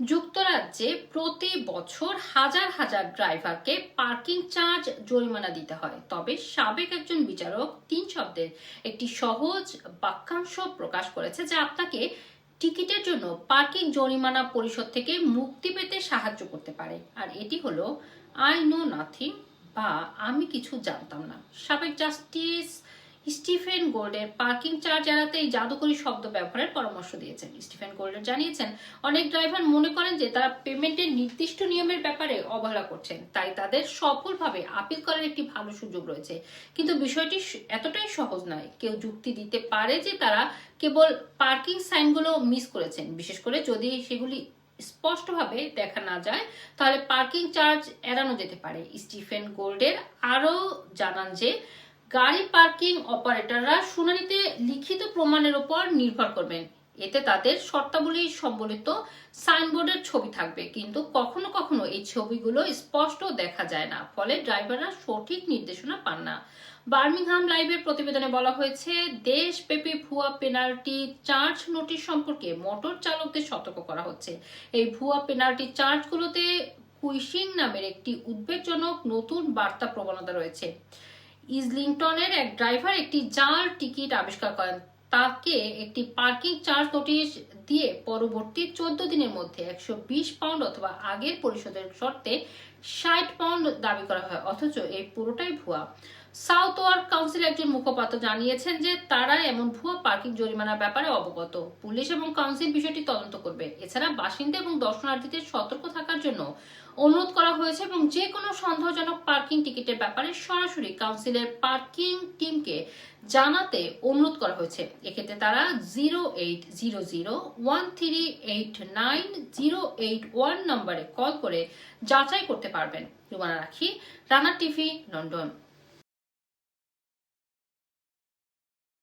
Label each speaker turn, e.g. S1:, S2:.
S1: যুক্তরাজ্যে প্রতি বছর হাজার হাজার ড্রাইভারকে পার্কিং চার্জ জরিমানা দিতে হয়। তবে সাবেক একজন বিচারক তিন শব্দের একটি সহজ বাক্যাংশ প্রকাশ করেছে যা আপনাকে টিকিটের জন্য পার্কিং জরিমানা পরিশোধ থেকে মুক্তি পেতে সাহায্য করতে পারে। আর এটি হলো, আই নো নাথিং বা আমি কিছু জানতাম না। সাবেক জাস্টিস স্টিফেন গোল্ডের পার্কিং চার্জ এড়াতে এই জাদুকরী শব্দ ব্যবহারের পরামর্শ দিয়েছেন। স্টিফেন গোল্ডের জানিয়েছেন, অনেক ড্রাইভার মনে করেন যে তারা পেমেন্টের নির্দিষ্ট নিয়মের ব্যাপারে অবহেলা করছেন, তাই তাদের সফলভাবে আপিল করার একটি ভালো সুযোগ রয়েছে। কিন্তু বিষয়টি এতটাই সহজ নয়, কেউ যুক্তি দিতে পারে যে তারা কেবল পার্কিং সাইনগুলো মিস করেছেন। বিশেষ করে যদি সেগুলি স্পষ্টভাবে দেখা না যায়, তাহলে পার্কিং চার্জ এড়ানো যেতে পারে। স্টিফেন গোল্ডের আরও জানান যে গাড়ি পার্কিং অপারেটররা শুনানিতে লিখিত প্রমাণের উপর নির্ভর করবেন। এতে তাদের শর্তাবলী সম্বলিত সাইনবোর্ডের ছবি থাকবে, কিন্তু কখনো কখনো এই ছবিগুলো স্পষ্ট দেখা যায় না। ফলে ড্রাইভাররা সঠিক নির্দেশনা পান না। বার্মিংহাম লাইভের প্রতিবেদনে বলা হয়েছে, দেশব্যাপী ভুয়া পেনাল্টি চার্জ নোটিশ সম্পর্কে মোটর চালকদের সতর্ক করা হচ্ছে। এই ভুয়া পেনাল্টি চার্জগুলোতে কুইশিং নামের একটি উদ্বেগজনক নতুন বার্তা প্রবণতা রয়েছে। ইজলিংটনের এক ড্রাইভার একটি জাল টিকিট আবিষ্কার করেন। তাকে একটি পার্কিং চার্জ নোটিশ দিয়ে পরবর্তী চোদ্দ দিনের মধ্যে একশো বিশ পাউন্ড অথবা আগের পরিশোধের শর্তে ষাট পাউন্ড দাবি করা হয়, অথচ এই পুরোটাই ভুয়া। সাউথ ওয়ার্ক কাউন্সিল একজন মুখপাত্র জানিয়েছেন যে তারা এমন ভুয়া পার্কিং জরিমানার ব্যাপারে অবগত। পুলিশ এবং কাউন্সিল বিষয়টি তদন্ত করবে। এছাড়া বাসিন্দা এবং দর্শনার্থীদের সতর্ক থাকার জন্য অনুরোধ করা হয়েছে এবং যে কোনো সন্দেহজনক পার্কিং টিকিটের ব্যাপারে সরাসরি কাউন্সিলের পার্কিং টিমকে জানাতে অনুরোধ করা হয়েছে। এক্ষেত্রে তারা zero eight zero zero one three eight nine zero eight one নম্বরে কল করে যাচাই করতে পারবেন। রুমানা রাখি। Rana TV London.